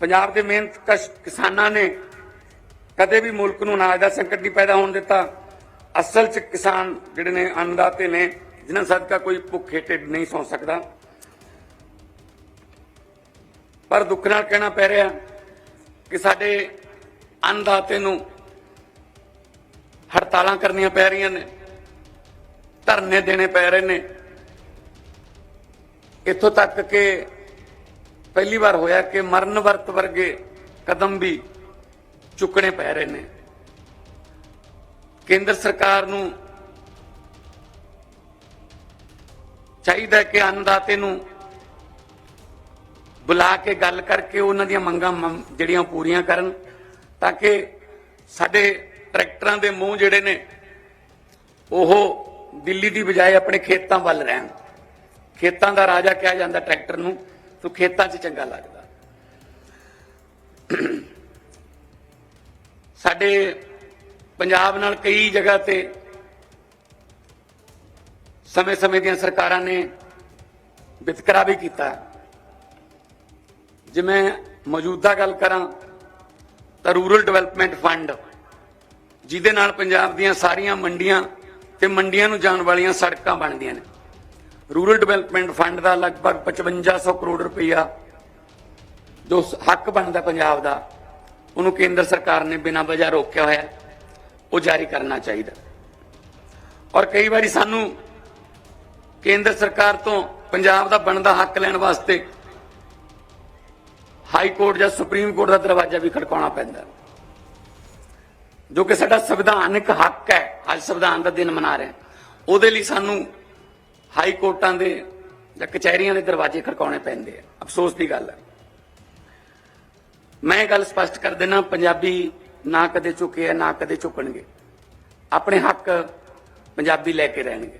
ਪੰਜਾਬ ਦੇ ਮਿਹਨਤ ਕਸ਼, ਕਿਸਾਨਾਂ ਨੇ ਕਦੇ ਵੀ ਮੁਲਕ ਨੂੰ ਅਨਾਜ ਦਾ ਸੰਕਟ ਨਹੀਂ ਪੈਦਾ ਹੋਣ ਦਿੱਤਾ। ਅਸਲ 'ਚ ਕਿਸਾਨ ਜਿਹੜੇ ਨੇ, ਅੰਨਦਾਤੇ ਨੇ, ਜਿਨ੍ਹਾਂ ਸਦਕਾ ਕੋਈ ਭੁੱਖੇ ਢਿੱਡ ਨਹੀਂ ਸੌ ਸਕਦਾ। ਪਰ ਦੁੱਖ ਨਾਲ ਕਹਿਣਾ ਪੈ ਰਿਹਾ ਕਿ ਸਾਡੇ ਅੰਨਦਾਤੇ ਨੂੰ ਹੜਤਾਲਾਂ ਕਰਨੀਆਂ ਪੈ ਰਹੀਆਂ ਨੇ, ਧਰਨੇ ਦੇਣੇ ਪੈ ਰਹੇ ਨੇ। ਇੱਥੋਂ ਤੱਕ ਕਿ ਪਹਿਲੀ ਵਾਰ ਹੋਇਆ ਕਿ ਮਰਨ ਵਰਤ ਵਰਗੇ ਕਦਮ ਵੀ ਚੁੱਕਣੇ ਪੈ ਰਹੇ ਨੇ। ਕੇਂਦਰ ਸਰਕਾਰ ਨੂੰ ਚਾਹੀਦਾ ਕਿ ਅੰਨਦਾਤੇ ਨੂੰ ਬੁਲਾ ਕੇ ਗੱਲ ਕਰਕੇ ਉਹਨਾਂ ਦੀਆਂ ਮੰਗਾਂ ਮੰਮ- ਜਿਹੜੀਆਂ ਪੂਰੀਆਂ ਕਰਨ ਤਾਂ ਕਿ ਸਾਡੇ ਟਰੈਕਟਰਾਂ ਦੇ ਮੂੰਹ ਜਿਹੜੇ ਨੇ ਉਹ ਦਿੱਲੀ ਦੀ ਬਜਾਏ ਆਪਣੇ ਖੇਤਾਂ ਵੱਲ ਰਹਿਣ। ਖੇਤਾਂ ਦਾ ਰਾਜਾ ਕਿਹਾ ਜਾਂਦਾ ਟਰੈਕਟਰ ਨੂੰ। ਤੂੰ ਖੇਤਾਂ 'ਚ ਚੰਗਾ ਲੱਗਦਾ। ਸਾਡੇ ਪੰਜਾਬ ਨਾਲ ਕਈ ਜਗ੍ਹਾ ਤੇ ਸਮੇਂ-ਸਮੇਂ ਦੀਆਂ ਸਰਕਾਰਾਂ ਨੇ ਵਿਤਕਰਾ ਵੀ ਕੀਤਾ। ਜੇ ਮੈਂ ਮੌਜੂਦਾ ਗੱਲ ਕਰਾਂ ਤਾਂ ਰੂਰਲ ਡਿਵੈਲਪਮੈਂਟ ਫੰਡ, ਜਿਹਦੇ ਨਾਲ ਪੰਜਾਬ ਦੀਆਂ ਸਾਰੀਆਂ ਮੰਡੀਆਂ ਤੇ ਮੰਡੀਆਂ ਨੂੰ ਜਾਣ ਵਾਲੀਆਂ ਸੜਕਾਂ ਬਣਦੀਆਂ ਨੇ। ਰੂਰਲ ਡਿਵੈਲਪਮੈਂਟ ਫੰਡ ਦਾ ਲਗਭਗ 5500 ਕਰੋੜ ਰੁਪਈਆ ਜੋ ਹੱਕ ਬਣਦਾ ਪੰਜਾਬ ਦਾ, ਉਹਨੂੰ ਕੇਂਦਰ ਸਰਕਾਰ ਨੇ ਬਿਨਾਂ ਵਜ੍ਹਾ ਰੋਕਿਆ ਹੋਇਆ ਉਹ ਜਾਰੀ ਕਰਨਾ ਚਾਹੀਦਾ। ਔਰ ਕਈ ਵਾਰੀ ਸਾਨੂੰ ਕੇਂਦਰ ਸਰਕਾਰ ਤੋਂ ਪੰਜਾਬ ਦਾ ਬਣਦਾ ਹੱਕ ਲੈਣ ਵਾਸਤੇ ਹਾਈ ਕੋਰਟ ਜਾਂ ਸੁਪਰੀਮ ਕੋਰਟ ਦਾ ਦਰਵਾਜ਼ਾ ਵੀ ਖੜਕਾਉਣਾ ਪੈਂਦਾ। ਜੋ ਕਿ ਸਾਡਾ ਸੰਵਿਧਾਨਿਕ ਹੱਕ ਹੈ, ਅੱਜ ਸੰਵਿਧਾਨ ਦਾ ਦਿਨ ਮਨਾ ਰਹੇ ਹਾਂ। ਉਹਦੇ ਲਈ ਸਾਨੂੰ ਹਾਈ ਕੋਰਟਾਂ ਦੇ ਜਾਂ ਕਚਹਿਰੀਆਂ ਦੇ ਦਰਵਾਜ਼ੇ ਖੜਕਾਉਣੇ ਪੈਂਦੇ ਆ। ਅਫਸੋਸ ਦੀ ਗੱਲ ਹੈ ਮੈਂ ਇਹ ਗੱਲ ਸਪਸ਼ਟ ਕਰ ਦੇਣਾ ਪੰਜਾਬੀ ਨਾ ਕਦੇ ਝੁਕੇ ਆ, ਨਾ ਕਦੇ ਝੁਕਣਗੇ। ਆਪਣੇ ਹੱਕ ਪੰਜਾਬੀ ਲੈ ਕੇ ਰਹਿਣਗੇ।